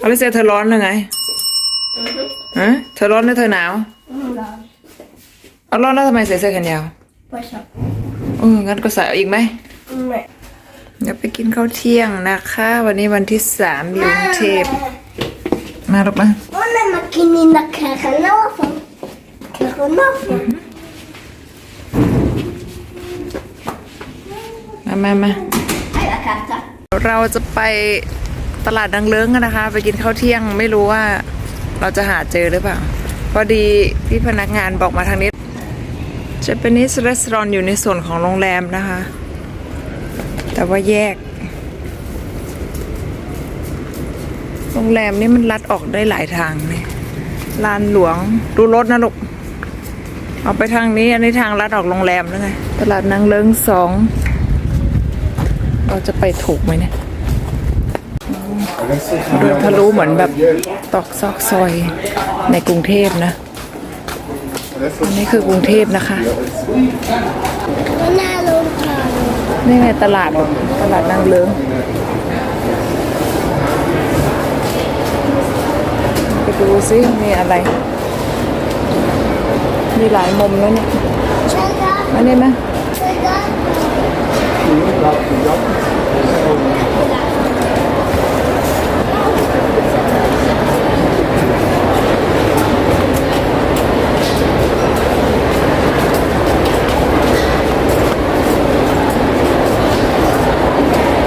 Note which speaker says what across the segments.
Speaker 1: อลิเซียเธอร้อนหรือไงฮะเธอร้อนหรือเธอหนาว
Speaker 2: ร้อน
Speaker 1: เอาร้อนแล้วทำไมใส่เสื้อแขนยาว
Speaker 2: ไม่ชอบ
Speaker 1: เอองั้นก็ใส่เอาอีกไหม
Speaker 2: ไม่
Speaker 1: เดี๋ยวไปกินข้าวเที่ยงนะคะ วันนี้วันที่สามอยู่กรุงเทพมาลูกมา
Speaker 2: วันนั้นมากินนี่นะแค่ข้างนอกฟังแค่ข้างนอกฟัง
Speaker 1: มามามา
Speaker 2: ไอ้ละค่ะจ้ะ
Speaker 1: เราจะไป ตลาดดังเลิ้งกันนะคะ ไปกินข้าวเที่ยงไม่รู้ว่าเราจะหาเจอหรือเปล่า พอดีพี่พนักงานบอกมาทางนี้ Japanese restaurant อยู่ในส่วนของโรงแรมนะคะ แต่ว่าแยก โรงแรมนี่มันลัดออกได้หลายทางเนี่ยลานหลวงดูรถนะลูกเอาไปทางนี้ อันนี้ทางลัดออกโรงแรมแล้วไง ตลาดนางเลิ้งสอง เราจะไปถูกไหมเนี่ย เดินทะลุเหมือนแบบตอกซอกซอยในกรุงเทพนะ อันนี้คือกรุงเทพนะคะ
Speaker 2: นี่
Speaker 1: ไงตลาดตลาดนางเลิ้งไปดูซิมีอะไร มีหลายมุมแล้วเนี่ยอันนี้ไหม
Speaker 2: ใช่ครับ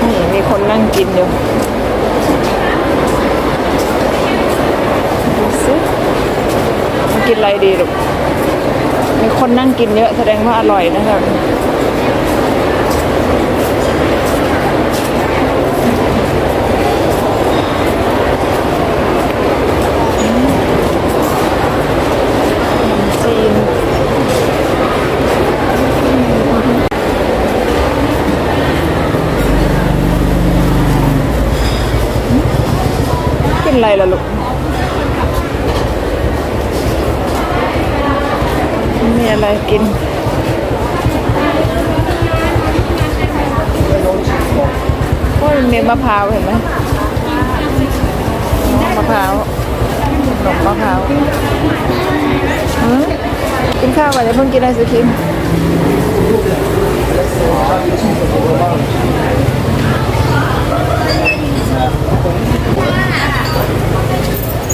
Speaker 1: นี่มีคนนั่งกินอยู่ดูสิมา กินอะไรดีลูกมีคนนั่งกินเยอะแสดงว่าอร่อยนะครับกินอะไรล่ะลูก มีอะไรกินโอ้ยมีมะพร้าวเห็นไหมมะพร้าวขนมมะพร้าวกินข้าวก่อนเดี๋ยวเพิ่งกินไอศครีม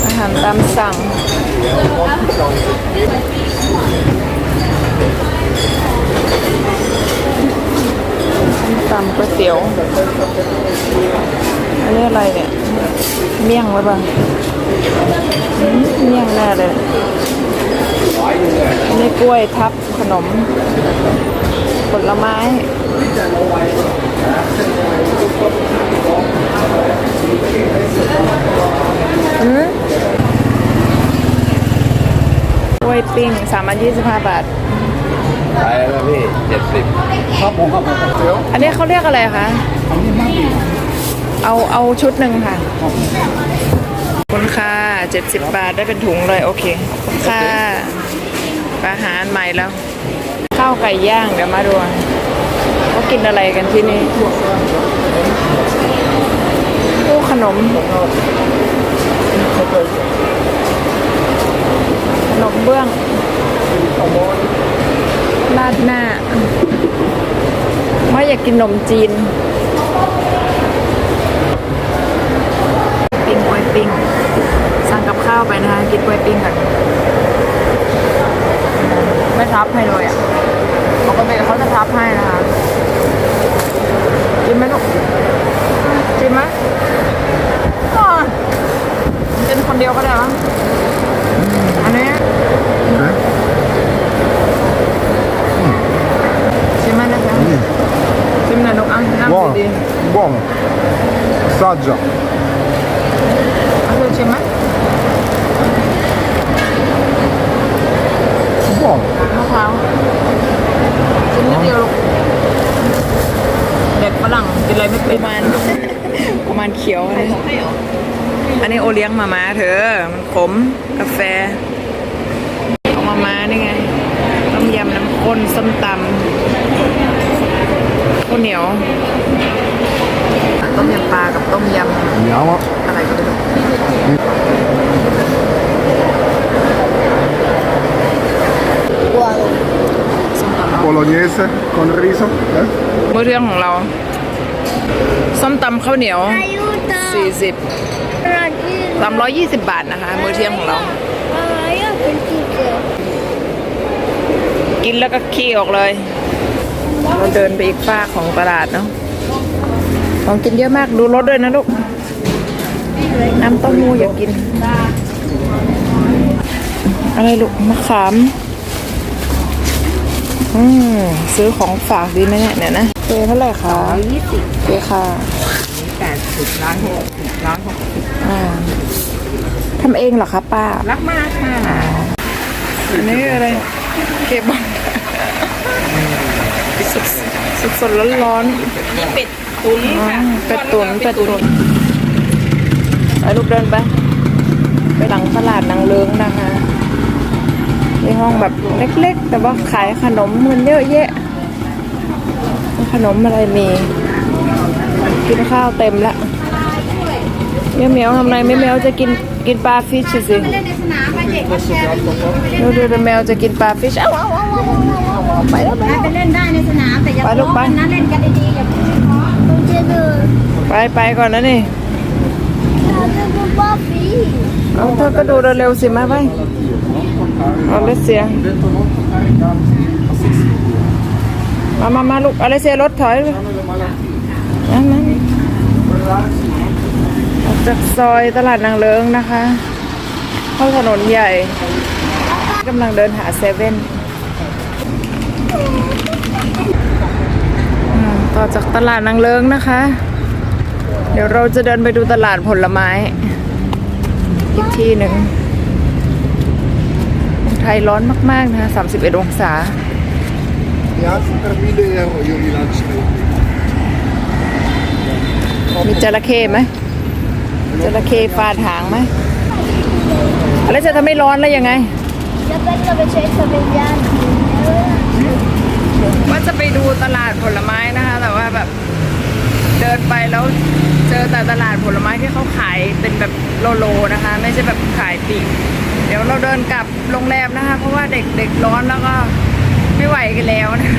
Speaker 1: อาหารตามสั่ง ตำก๋วยเตี๋ยว อันนี้อะไรเนี่ย เมี่ยงหรือเปล่าอืมเมี่ยงแน่เลย อันนี้กล้วยทับขนม ผลไม้อืมกล้วยปิ้งสามพันยี่สิบห้าบาท
Speaker 3: ขายแล้วพี่เจ็ดสิบครับผมครับผมเดี๋ยว
Speaker 1: อันนี้เขาเรียกอะไรคะเอาเอาชุดหนึ่งค่ะ ขอบคุณค่ะเจ็ดสิบบาทได้เป็นถุงเลยโอเคขอบคุณค่ะอาหารใหม่แล้ว ข้าวไก่ย่างเดี๋ยวมาดูเขากินอะไรกันที่นี่ผู้ขนมขนมเบื้อง ราดหน้าว่าอยากกินนมจีน ปิ้งกวยปิ้ง สั่งกับข้าวไปนะคะ กินกวยปิ้งกัน ไม่ทับให้เลยอะปกติเขาจะทับให้นะคะ กินไหมลูกกินไหมอ๋อกินคนเดียวก็ได้มั้งอันนี้ชิมไหมนะคะชิมหน่อยลูกอะนั่ง
Speaker 3: Buono,
Speaker 1: ดี
Speaker 3: buono. Assaggia.
Speaker 1: ๆเอาคือชิมไหม
Speaker 3: Buono.
Speaker 1: มะพร้าวกินนิดเดียวลูกเด็กฝรั่งกินอะไรไม่เป็นประมาณประมาณเขียวเลยอันนี้โอเลี้ยงมาม่าเธอ มันขมกาแฟเอามาม่านี่ไง ต้มยำน้ำข้นส้มตำข้าวเหนียวต้มยำ ปลากับต้มยำเหนียวอะไรก็ไม่รู้
Speaker 4: โบโล
Speaker 1: เน
Speaker 4: สคอนริโซนะ
Speaker 1: มื้อเที่ยงของเรา ส้มตำข้าวเหนียวสี่สิบาทนะคะ มื้อเที่ยงของเรา กินแล้วก็ขี้ออกเลย เราเดินไปอีกฝ้าของตลาดเนาะ ของกินเยอะมากดูรถด้วยนะลูก น้ำเต้าหู้อยากกิน อะไรลูกมะขามอืมซื้อของฝากดีไหมเนี่ยเนี่ยนะเจเท่าไหร่คะยี่สิบเจค่ะแปดสิบล้านหกสิบล้านหกสิบอ่าทำเองเหรอคะป้า
Speaker 5: รักมากค่ะ
Speaker 1: อันนี้อะไรเคบังสดสดสดร้อนร้อน
Speaker 5: นี่เป็ด ตุ๋น
Speaker 1: ๆอ๋อ
Speaker 5: ค่ะ
Speaker 1: เป็ดตุ๋นเป็ดตุ๋นไปลูกเดินไป ไปหลังตลาดนางเลิงนะคะในห้องแบบเล็ก ๆ แต่ว่าขายขนมมันเยอะแยะ ขนมอะไรมีกินข้าวเต็มละเมียวเมียวๆทำไรไม่เมียวจะกินกินปลาฟิชสิดูดูดูแมวจะกินปลาฟิชเอ้าเอ้าเอ้าเอ้าเอ้าเอ้าไปแล้วไปแล้ว
Speaker 5: ไปเล่นได้ในสนามแต่อย่า
Speaker 1: ไปลูกไป
Speaker 5: นะเล่นกันดีๆอย่า เพิ่งทะเลาะ
Speaker 2: Ayuda.
Speaker 1: ไปไปก่อนนะนี่เอาเธอก็ดูเร็วๆสิมาไปเอาเลเซียมามามาลูกเอาเลเซียรถถอยนั่นนั่นออกจากซอยตลาดนางเลิงนะคะ เข้าถนนใหญ่กำลังเดินหาเซเว่น อจากตลาดนางเลิงนะคะ เดี๋ยวเราจะเดินไปดูตลาดผลไม้อีกที่หนึ่งไทยร้อนมาก ๆ นะคะ31 องศา
Speaker 4: Ja, termine io vi lancio.
Speaker 1: มีจระเข้ไหมจระเข้ฟาดหางไหม แล้วจะทำให้ร้อนแล้วยังไง ว่าจะไปดูตลาดผลไม้นะคะ แต่ว่าแบบเดินไปแล้วเจอแต่ตลาดผลไม้ที่เขาขายเป็นแบบโลโลนะคะ ไม่ใช่แบบขายปีกเดี๋ยวเราเดินกลับโรงแรมนะคะ เพราะว่าเด็กๆร้อนแล้วก็ไม่ไหวกันแล้วนะ